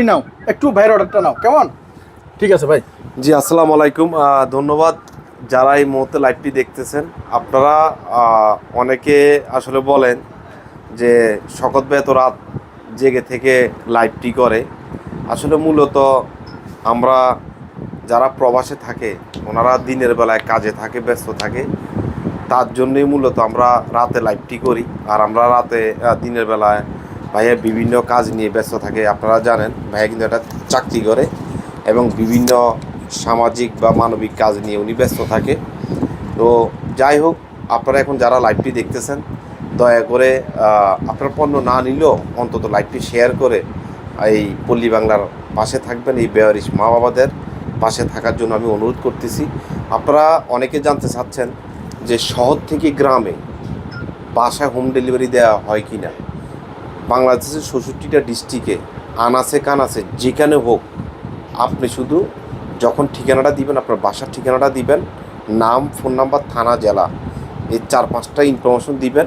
নাও একটু ভাইয়ের অর্ডারটা নাও কেমন? ঠিক আছে ভাই। জি আসসালামু আলাইকুম। ধন্যবাদ যারা এই মুহূর্তে লাইভটি দেখতেছেন। আপনারা অনেকে আসলে বলেন যে শকত ভাই এত রাত জেগে থেকে লাইভটি করে। আসলে মূলত আমরা যারা প্রবাসে থাকে ওনারা দিনের বেলায় কাজে থাকে ব্যস্ত থাকে তার জন্যই মূলত আমরা রাতে লাইভটি করি। আর আমরা রাতে দিনের বেলায় ভাইয়া বিভিন্ন কাজ নিয়ে ব্যস্ত থাকে, আপনারা জানেন, ভাইয়া কিন্তু একটা চাকরি করে এবং বিভিন্ন সামাজিক বা মানবিক কাজ নিয়ে উনি ব্যস্ত থাকে। তো যাই হোক, আপনারা এখন যারা লাইভটি দেখতেছেন, দয়া করে আপনার পণ্য না নিলেও অন্তত লাইভটি শেয়ার করে এই পল্লী বাংলার পাশে থাকবেন, এই বেয়ারিশ মা বাবাদের পাশে থাকার জন্য আমি অনুরোধ করতেছি। আপনারা অনেকে জানতে চাচ্ছেন যে শহর থেকে গ্রামে বাসায় হোম ডেলিভারি দেওয়া হয় কি না বাংলাদেশের ষষট্টিটা ডিস্ট্রিক্টে আনাসে কানাসে যেখানে হোক, আপনি শুধু যখন ঠিকানাটা দিবেন, আপনার বাসার ঠিকানাটা দিবেন, নাম, ফোন নাম্বার, থানা, জেলা, এই চার পাঁচটা ইনফরমেশন দিবেন,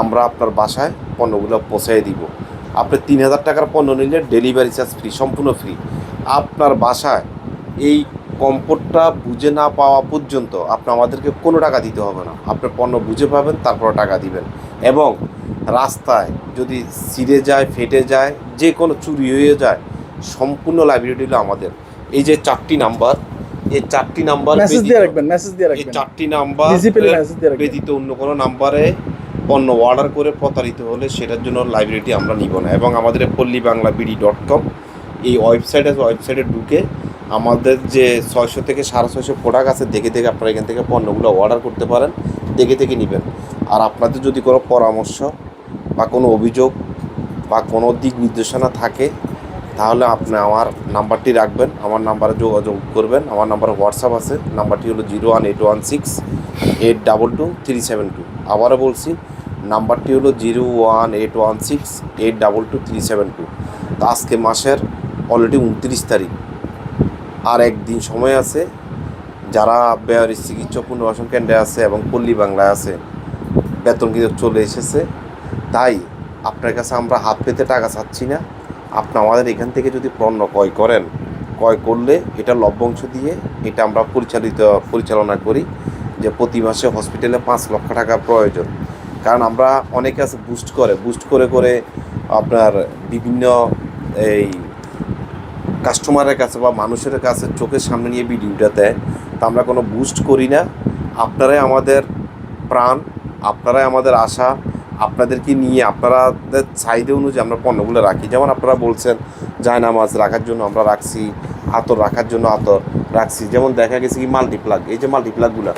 আমরা আপনার বাসায় পণ্যগুলো পৌঁছাই দিব। আপনি তিন হাজার টাকার পণ্য নিলে ডেলিভারি চার্জ ফ্রি, সম্পূর্ণ ফ্রি। আপনার বাসায় এই কম্পোর্টটা বুঝে না পাওয়া পর্যন্ত আপনি আমাদেরকে কোনো টাকা দিতে হবে না। আপনার পণ্য বুঝে পাবেন, তারপর টাকা দিবেন। এবং রাস্তায় যদি ছিঁড়ে যায় ফেটে যায় যে কোনো চুরি হয়ে যায় সম্পূর্ণ লাইব্রেরিটি হলো আমাদের। এই যে চারটি নাম্বার এই চারটি নাম্বার মেসেজ দিয়ে রাখবেন মেসেজ দিয়ে এই চারটি নাম্বার ব্যতীত অন্য কোনো নাম্বারে পণ্য অর্ডার করে প্রতারিত হলে সেটার জন্য লাইব্রেরিটি আমরা নিব না। এবং আমাদের পল্লী বাংলা বিডি ডট কম এই ওয়েবসাইট আছে ওয়েবসাইটে ঢুকে আমাদের যে ছয়শো থেকে সাড়ে ছয়শো প্রোডাক্ট আছে দেখে দেখে আপনারা এখান থেকে পণ্যগুলো অর্ডার করতে পারেন দেখে দেখে নেবেন। আর আপনাদের যদি কোনো পরামর্শ বা কোনো অভিযোগ বা কোনো দিক নির্দেশনা থাকে, তাহলে আপনি আমার নাম্বারটি রাখবেন। আমার নাম্বারে যোগাযোগ করবেন। আমার নাম্বার হোয়াটসঅ্যাপ আছে। নাম্বারটি হলো zero one eight one six eight double two three seven two. আবারও বলছি, নাম্বারটি হলো zero one eight one six eight double two three seven two. তো আজকে মাসের অলরেডি উনত্রিশ তারিখ। আর একদিন সময় আছে। যারা বেয়ারি চিকিৎসা পুনর্বাসন কেন্দ্রে আছে এবং পল্লী বাংলায় আছে, বেতন কিন্তু চলে এসেছে। তাই আপনার কাছে আমরা হাত পেতে টাকা চাচ্ছি না। আপনি আমাদের এখান থেকে যদি পণ্য ক্রয় করেন, ক্রয় করলে এটা লভ্যাংশ দিয়ে এটা আমরা পরিচালিত, পরিচালনা করি যে প্রতি মাসে হসপিটালে পাঁচ লক্ষ টাকা প্রয়োজন। কারণ আমরা অনেকে আছে বুস্ট করে বুস্ট করে করে আপনার বিভিন্ন এই কাস্টমারের কাছে বা মানুষের কাছে চোখের সামনে নিয়ে ভিডিওটা দেয়। তা আমরা কোনো বুস্ট করি না। আপনারাই আমাদের প্রাণ, আপনারাই আমাদের আশা আপনাদেরকে নিয়ে, আপনাদের চাহিদা অনুযায়ী আমরা পণ্যগুলো রাখি। যেমন আপনারা বলছেন, জায়নামাজ রাখার জন্য আমরা রাখছি, আতর রাখার জন্য আতর রাখছি। যেমন দেখা গেছে কি মাল্টিপ্লাগ এই যে মাল্টিপ্লাগগুলো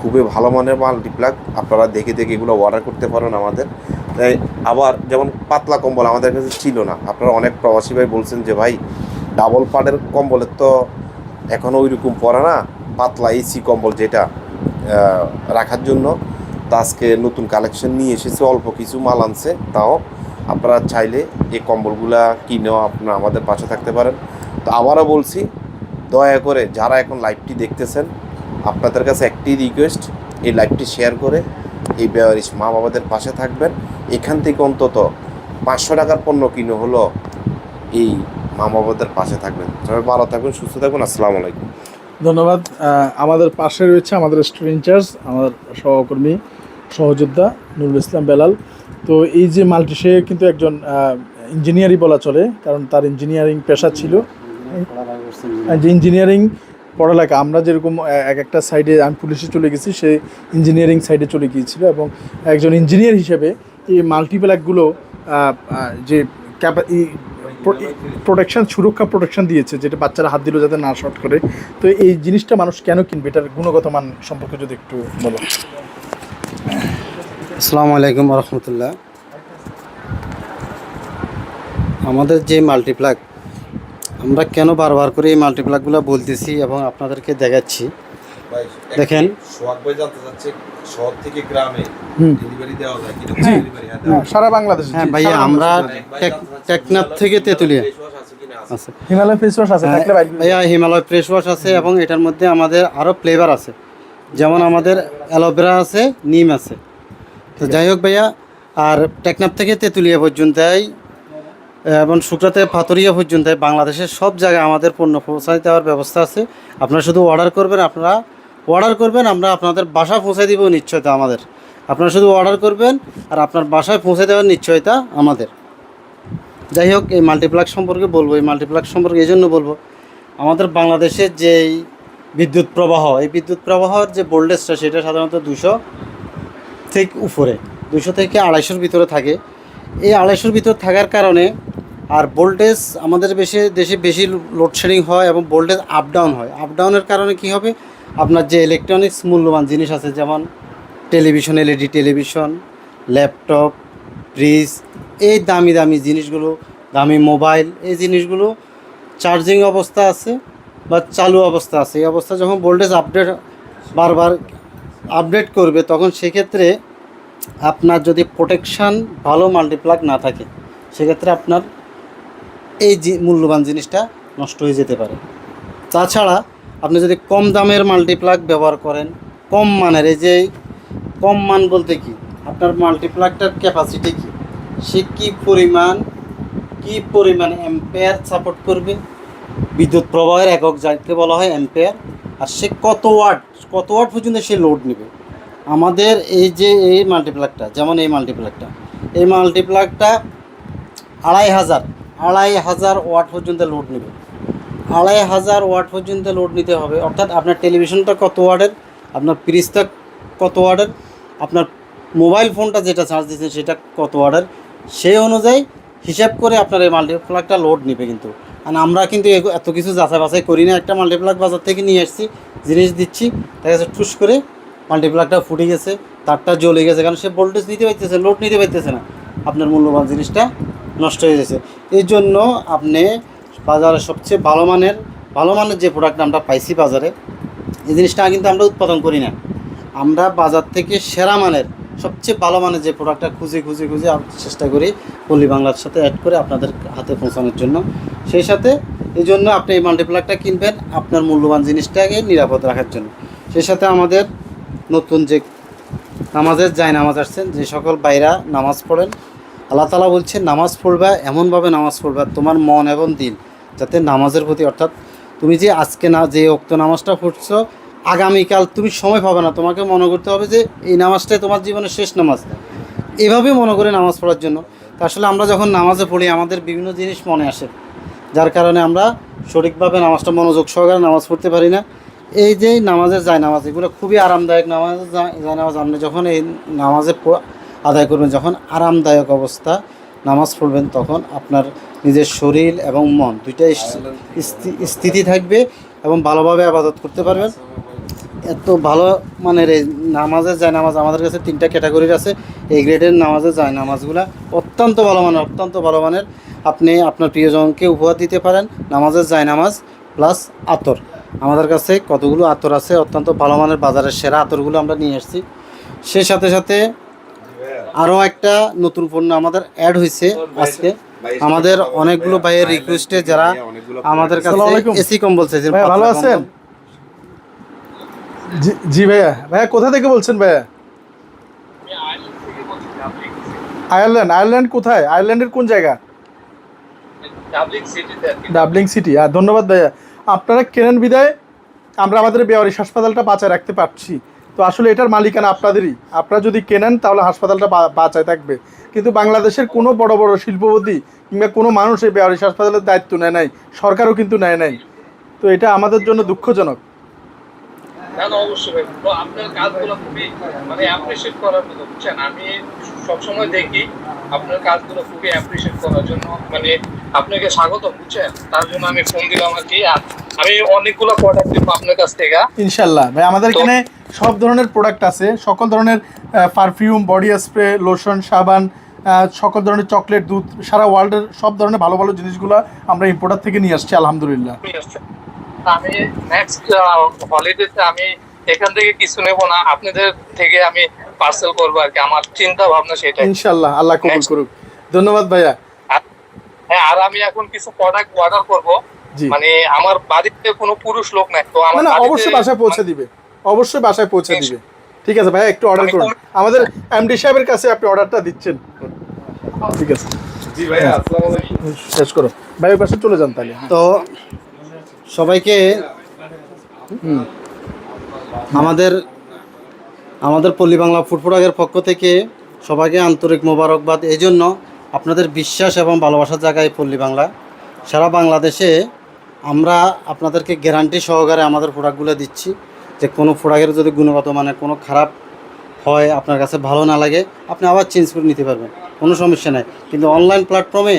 খুবই ভালো মানের মাল্টিপ্লাগ আপনারা দেখে দেখে এগুলো অর্ডার করতে পারেন আমাদের। আবার যেমন পাতলা কম্বল আমাদের কাছে ছিল না। আপনারা অনেক প্রবাসী ভাই বলছেন যে, ভাই ডাবল পাড়ের কম্বলের তো এখনও ওই রকম পড়ে না, পাতলা এসি কম্বল যেটা রাখার জন্য তা আজকে নতুন কালেকশন নিয়ে এসেছে, অল্প কিছু মাল আনছে, তাও আপনারা চাইলে এই কম্বলগুলা কিনেও আপনারা আমাদের পাশে থাকতে পারেন। তো আবারও বলছি, দয়া করে যারা এখন লাইভটি দেখতেছেন, আপনাদের কাছে একটি রিকোয়েস্ট এই লাইভটি শেয়ার করে এই বেয়ারিশ মা বাবাদের পাশে থাকবেন। এখান থেকে অন্তত পাঁচশো টাকার পণ্য কিনে হলো এই মা বাবাদের পাশে থাকবেন। সবাই ভালো থাকবেন, সুস্থ থাকবেন, আসসালামু আলাইকুম। ধন্যবাদ। আমাদের পাশে রয়েছে আমাদের স্টোর ইনচার্জ আমার সহকর্মী সহযোদ্ধা নুরুল ইসলাম বেলাল। তো এই যে মাল্টি সে কিন্তু একজন ইঞ্জিনিয়ারই বলা চলে কারণ তার ইঞ্জিনিয়ারিং পেশা ছিল। যে ইঞ্জিনিয়ারিং পড়ালেখা আমরা যেরকম এক একটা সাইডে আমি পুলিশে চলে গেছি সে ইঞ্জিনিয়ারিং সাইডে চলে গিয়েছিল এবং একজন ইঞ্জিনিয়ার হিসেবে এই মাল্টিপ্ল্যাকগুলো যে ক্যাপা প্রোটেকশন সুরক্ষা প্রোটেকশন দিয়েছে যেটা বাচ্চারা হাত দিলেও যাতে না শর্ট করে। তো এই জিনিসটা মানুষ কেন কিনবে? এটার গুণগত মান সম্পর্কে যদি একটু বলো। আসসালামু আলাইকুম রহমতুল্লাহ আমাদের যে মাল্টিপ্লাগ আমরা কেন বারবার করে এই মাল্টিপ্লাগগুলো বলতেছি এবং আপনাদেরকে দেখাচ্ছি। দেখেন। সোহাগ ভাই জানতে চাচ্ছে শহর থেকে গ্রামে হুম। ডেলিভারি দেওয়া যায় কি হ্যাঁ। ডেলিভারি হ্যাঁ সারা বাংলাদেশে হ্যাঁ ভাইয়া আমরা টেক- টেকনাফ থেকে তেঁতুলিয়া। আছে হিমালয় ফেস ওয়াশ আছে ভাইয়া হিমালয় ফ্রেশ ওয়াশ আছে এবং এটার মধ্যে আমাদের আরও ফ্লেভার আছে। যেমন আমাদের অ্যালোভেরা আছে নিম আছে। তো যাই হোক ভাইয়া, আর টেকনাফ থেকে তেঁতুলিয়া পর্যন্তই, এবং শুক্রা থেকে পাথরিয়া পর্যন্ত বাংলাদেশের সব জায়গায় আমাদের পণ্য পৌঁছায় দেওয়ার ব্যবস্থা আছে। আপনারা শুধু অর্ডার করবেন, আপনারা অর্ডার করবেন, আমরা আপনাদের বাসা পৌঁছে দিব নিশ্চয়তা আমাদের। আপনারা শুধু অর্ডার করবেন, আর আপনার বাসায় পৌঁছে দেওয়ার নিশ্চয়তা আমাদের। যাই হোক, এই মাল্টিপ্লাক সম্পর্কে বলব, এই মাল্টিপ্লাক সম্পর্কে এই জন্য বলব, আমাদের বাংলাদেশের যেই বিদ্যুৎ প্রবাহ, এই বিদ্যুৎ প্রবাহর যে ভোল্টেজটা সেটা সাধারণত দুশো থেকে উপরে দুশো থেকে আড়াইশোর ভিতরে থাকে। এই আড়াইশোর ভিতর থাকার কারণে আর ভোল্টেজ আমাদের বেশি, দেশে বেশি লোডশেডিং হয় এবং ভোল্টেজ আপ ডাউন হয়। আপ ডাউনের কারণে কি হবে? আপনার যে ইলেকট্রনিক্স মূল্যবান জিনিস আছে, যেমন television LED television laptop fridge এই দামি দামি জিনিসগুলো, দামি মোবাইল এই জিনিসগুলো চার্জিং অবস্থা আছে বা চালু অবস্থা আছে। এই অবস্থা যখন ভোল্টেজ আপডেট বারবার আপডেট করবে, তখন সেক্ষেত্রে আপনার যদি প্রোটেকশান ভালো মাল্টিপ্লাগ না থাকে, সেক্ষেত্রে আপনার এই জি- মূল্যবান জিনিসটা নষ্ট হয়ে যেতে পারে। তাছাড়া আপনি যদি কম দামের মাল্টিপ্লাগ ব্যবহার করেন, কম মানের, এই যে কম মান বলতে কি? আপনার মাল্টিপ্লাগটার ক্যাপাসিটি কি? সে কী পরিমাণ, কি পরিমাণ অ্যাম্পেয়ার সাপোর্ট করবে? বিদ্যুৎ প্রবাহের একক যাকে বলা হয় অ্যাম্পেয়ার আর সে কত ওয়াট কত ওয়াট পর্যন্ত সে লোড নেবে? আমাদের এই যে এই মাল্টিপ্লাগটা যেমন এই মাল্টিপ্লাগটা এই মাল্টিপ্লাগটা আড়াই হাজার আড়াই হাজার ওয়াট পর্যন্ত লোড নেবে। আড়াই হাজার ওয়াট পর্যন্ত লোড নিতে হবে। অর্থাৎ আপনার টেলিভিশনটা কত ওয়াটের, আপনার ফ্রিজটা কত ওয়াটের, আপনার মোবাইল ফোনটা যেটা চার্জ দিচ্ছেন সেটা কত ওয়াটের, সেই অনুযায়ী হিসাব করে আপনার এই মাল্টিপ্লাগটা লোড নেবে কিন্তু। আর আমরা কিন্তু এত কিছু যাচাই বাছাই করি না। একটা মাল্টিপ্লাগ বাজার থেকে নিয়ে আসছি, জিনিস দিচ্ছি, দেখা যাচ্ছে ঠুস করে মাল্টিপ্লাগটা ফুটে গেছে, তারটা জ্বলে গেছে, কারণ সে ভোল্টেজ নিতে পারতেছে লোড নিতে পারতেছে না। আপনার মূল্যবান জিনিসটা নষ্ট হয়ে গেছে এই জন্য আপনি বাজারে সবচেয়ে ভালো মানের ভালো মানের যে প্রোডাক্ট আমরা পাইছি বাজারে, এই জিনিসটা কিন্তু আমরা উৎপাদন করি না। আমরা বাজার থেকে সেরা মানের সবচেয়ে ভালো মানের যে প্রোডাক্টটা খুঁজে খুঁজে খুঁজে চেষ্টা করি পল্লী বাংলার সাথে অ্যাড করে আপনাদের হাতে পৌঁছানোর জন্য। সেই সাথে এই জন্য আপনি এই মাল্টিপ্লাগটা কিনবেন আপনার মূল্যবান জিনিসটাকে নিরাপদ রাখার জন্য। সেই সাথে আমাদের নতুন যে নামাজের যায় নামাজ আসছেন, যে সকল বাইরা নামাজ পড়েন, আল্লাহ তালা বলছে নামাজ পড়বা, এমনভাবে নামাজ পড়বা তোমার মন এবং দিল যাতে নামাজের প্রতি অর্থাৎ তুমি যে আজকে না, যে অক্ত নামাজটা পড়ছো আগামীকাল তুমি সময় পাবে না। তোমাকে মনে করতে হবে যে এই নামাজটাই তোমার জীবনের শেষ নামাজ। এভাবে মনে করে নামাজ পড়ার জন্য। তা আসলে আমরা যখন নামাজে পড়ি, আমাদের বিভিন্ন জিনিস মনে আসে। যার কারণে আমরা সঠিকভাবে নামাজটা মনোযোগ সহকারে নামাজ পড়তে পারি না। এই যে নামাজের যায় নামাজ এগুলো খুবই আরামদায়ক নামাজ যায় নামাজ আপনি যখন এই নামাজে আদায় করবেন, যখন আরামদায়ক অবস্থা নামাজ পড়বেন, তখন আপনার নিজের শরীর এবং মন দুইটাই স্থিতি থাকবে এবং ভালোভাবে আবাদত করতে পারবেন। এত ভালো মানের এই নামাজের যায় নামাজ আমাদের কাছে তিনটা ক্যাটাগরির আছে। এই গ্রেডের নামাজের যায় নামাজগুলা। অত্যন্ত ভালো মানের অত্যন্ত ভালো মানের। আপনি আপনার প্রিয়জনকে উপহার দিতে পারেন নামাজের যায় নামাজ প্লাস আতর। আমাদের কাছে কতগুলো আতর আছে অত্যন্ত ভালো মানের বাজারের সেরা আতরগুলো আমরা নিয়ে এসেছি। সেই সাথে সাথে আরও একটা নতুন পণ্য আমাদের অ্যাড হয়েছে আজকে। আমাদের অনেকগুলো ভাইয়ের রিকোয়েস্টে যারা আমাদের কাছে এসি কম্বল চাইছেন ভালো আছেন। জি ভাইয়া। ভাইয়া, কোথা থেকে বলছেন ভাইয়া? আয়ারল্যান্ড আয়ারল্যান্ড কোথায়? আয়ারল্যান্ডের কোন জায়গা? Doubling city. আর ধন্যবাদ ভাইয়া। আপনারা কেনেন বিদায়? আমরা আমাদের বেওয়ারিশ হাসপাতালটা বাঁচায় রাখতে পারছি। তো আসলে এটার মালিকানা আপনাদেরই। আপনারা যদি কেনেন, তাহলে হাসপাতালটা বাঁচায় থাকবে। কিন্তু বাংলাদেশের কোনো বড় বড় শিল্পপতি কিংবা কোনো মানুষ এই বেওয়ারিশ হাসপাতালের দায়িত্ব নেয় নাই। সরকারও কিন্তু নেয় নাই। তো এটা আমাদের জন্য দুঃখজনক। না না অবশ্যই ভাই। তো আপনার কাজগুলো খুবই মানে অ্যাপ্রিসিয়েট করার মতো বুঝছেন? আমি সবসময় দেখি আপনার কাজগুলো খুবই অ্যাপ্রিসিয়েট করার জন্য। মানে আপনাকে স্বাগত বুঝছেন? তার জন্য আমি ফোন দিলাম আর কি। আর আমি অনেকগুলো প্রোডাক্ট নেব আপনার কাছ থেকে। ইনশাল্লাহ। ভাই আমাদের এখানে সব ধরনের প্রোডাক্ট আছে। সকল ধরনের পারফিউম বডি স্প্রে লোশন সাবান সকল ধরনের চকলেট দুধ সারা ওয়ার্ল্ডের সব ধরনের ভালো ভালো জিনিসগুলো আমরা ইম্পোর্টার থেকে নিয়ে আসছি আলহামদুলিল্লাহ। আমি নেক্সট হলিডেতে আমি এখান থেকে কিছু নেব না। আপনাদের থেকে আমি পার্সেল করব আর কি। আমার চিন্তা ভাবনা সেটাই। ইনশাল্লাহ আল্লাহ কবুল. করুক। ধন্যবাদ ভাইয়া। হ্যাঁ আর আমি এখন কিছু প্রোডাক্ট অর্ডার করব। মানে আমার বাড়িতে কোনো পুরুষ লোক নাই তো আমার অবশ্যই বাসায় পৌঁছে দিবে। অবশ্যই বাসায় পৌঁছে দিবে। ঠিক আছে ভাইয়া একটু অর্ডার করুন। আমাদের এমডি সাহেবের কাছে আপনি অর্ডারটা দিচ্ছেন। ঠিক আছে। জি ভাইয়া আসসালামু আলাইকুম। শেষ করো। ভাই পাশে চলে যান তাহলে। তো সবাইকে আমাদের আমাদের পল্লী বাংলা প্রোডাক্টের পক্ষ থেকে সবাইকে আন্তরিক মোবারকবাদ। এই জন্য আপনাদের বিশ্বাস এবং ভালোবাসার জায়গায় পল্লী বাংলা। সারা বাংলাদেশে আমরা আপনাদেরকে গ্যারান্টি সহকারে আমাদের প্রোডাক্টগুলো দিচ্ছি যে কোনো প্রোডাক্টের যদি গুণগত মানে কোনো খারাপ হয়, আপনার কাছে ভালো না লাগে, আপনি আবার চেঞ্জ করে নিতে পারবেন। কোনো সমস্যা নাই। কিন্তু অনলাইন প্ল্যাটফর্মে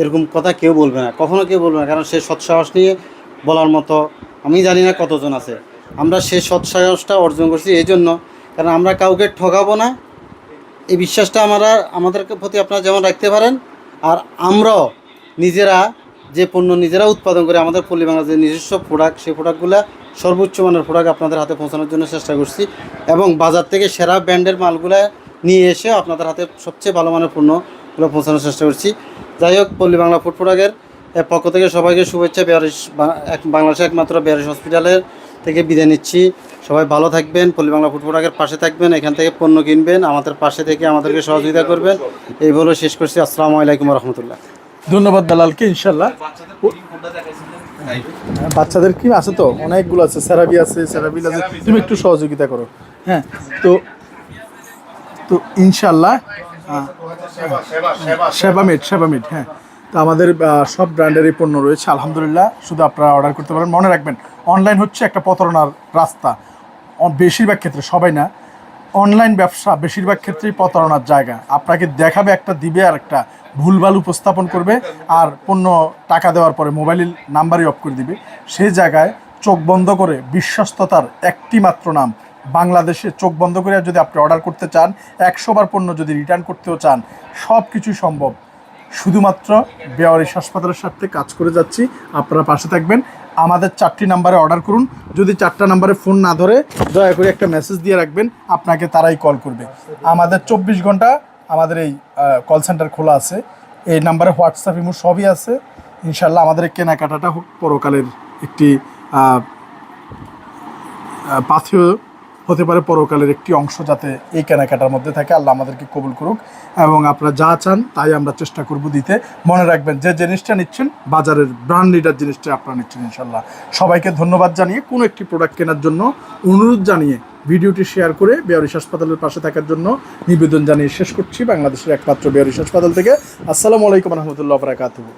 এরকম কথা কেউ বলবে না। কখনো কেউ বলবে না। কারণ সে সৎসাহস নিয়ে বলার মতো। আমি জানি না কতজন আছে। আমরা সেই সৎসাহসটা অর্জন করছি এই জন্য। কারণ আমরা কাউকে ঠকাবো না। এই বিশ্বাসটা আমরা আমাদের প্রতি আপনারা যেমন রাখতে পারেন। আর আমরাও নিজেরা যে পণ্য নিজেরা উৎপাদন করে আমাদের পল্লী বাংলার যে নিজস্ব প্রোডাক্ট সেই প্রোডাক্টগুলো সর্বোচ্চ মানের প্রোডাক্ট আপনাদের হাতে পৌঁছানোর জন্য চেষ্টা করছি। এবং বাজার থেকে সেরা ব্র্যান্ডের মালগুলো নিয়ে এসে আপনাদের হাতে সবচেয়ে ভালো মানের পণ্যগুলো পৌঁছানোর চেষ্টা করছি। যাই হোক, পল্লী বাংলা ফুড প্রোডাক্টের এর পক্ষ থেকে সবাইকে শুভেচ্ছা বিহারিস বাংলাদেশের একমাত্র বিহারিস হসপিটালের থেকে বিদায় নিচ্ছি। সবাই ভালো থাকবেন পল্লী বাংলা প্রোডাক্টের পাশে থাকবেন এখান থেকে পণ্য কিনবেন আমাদের পাশে থেকে আমাদেরকে সহযোগিতা করবেন। এই বলে শেষ করছি। আসসালামু আলাইকুম রহমতুল্লাহ ধন্যবাদ দালালকে ইনশাল্লাহ বাচ্চাদের কি আছে তো? অনেকগুলো আছে স্যারাবি আছে স্যারাবিল আছে। তুমি একটু সহযোগিতা করো। হ্যাঁ তো তো ইনশাল্লাহ আহ, সেবামিট সেবামিট হ্যাঁ। তো আমাদের সব ব্র্যান্ডেরই পণ্য রয়েছে, আলহামদুলিল্লাহ। শুধু আপনারা অর্ডার করতে পারেন মনে রাখবেন অনলাইন হচ্ছে একটা প্রতারণার রাস্তা। বেশিরভাগ ক্ষেত্রে, সবাই না অনলাইন ব্যবসা বেশিরভাগ ক্ষেত্রেই প্রতারণার জায়গা। আপনাকে দেখাবে একটা, দিবে আর একটা, ভুলভাল উপস্থাপন করবে আর পণ্য টাকা দেওয়ার পরে মোবাইলের নাম্বারই অফ করে দিবে। সেই জায়গায় চোখ বন্ধ করে বিশ্বস্ততার একটি মাত্র নাম, বাংলাদেশে চোখ বন্ধ করে যদি আপনি অর্ডার করতে চান একশোবার পণ্য যদি রিটার্ন করতেও চান সব কিছুই সম্ভব। শুধুমাত্র বেওয়ারিশ হাসপাতালের সাথে কাজ করে যাচ্ছি। আপনারা পাশে থাকবেন। আমাদের চারটি নাম্বারে অর্ডার করুন। যদি চারটা নাম্বারে ফোন না ধরে, দয়া করে একটা মেসেজ দিয়ে রাখবেন। আপনাকে তারাই কল করবে। আমাদের চব্বিশ ঘণ্টা আমাদের এই কল সেন্টার খোলা আছে। এই নাম্বারে হোয়াটসঅ্যাপ, ইমো সবই আছে। ইনশাল্লাহ আমাদের কেনাকাটাটা পরকালের একটি পাথেয় হতে পারে পরকালের একটি অংশ যাতে এই কেনাকাটার মধ্যে থাকে। আল্লাহ আমাদেরকে কবুল করুক এবং আপনারা যা চান তাই আমরা চেষ্টা করব দিতে। মনে রাখবেন, যে জিনিসটা নিচ্ছেন, বাজারের ব্র্যান্ড লিডার জিনিসটা আপনারা নিচ্ছেন ইনশাল্লাহ সবাইকে ধন্যবাদ জানিয়ে কোনো একটি প্রোডাক্ট কেনার জন্য অনুরোধ জানিয়ে ভিডিওটি শেয়ার করে বেয়ারিশ হাসপাতালের পাশে থাকার জন্য নিবেদন জানিয়ে শেষ করছি। বাংলাদেশের একমাত্র বেয়ারিশ হাসপাতাল থেকে। আসসালামু আলাইকুম রহমতুল্লাহ বরাকাতুহু।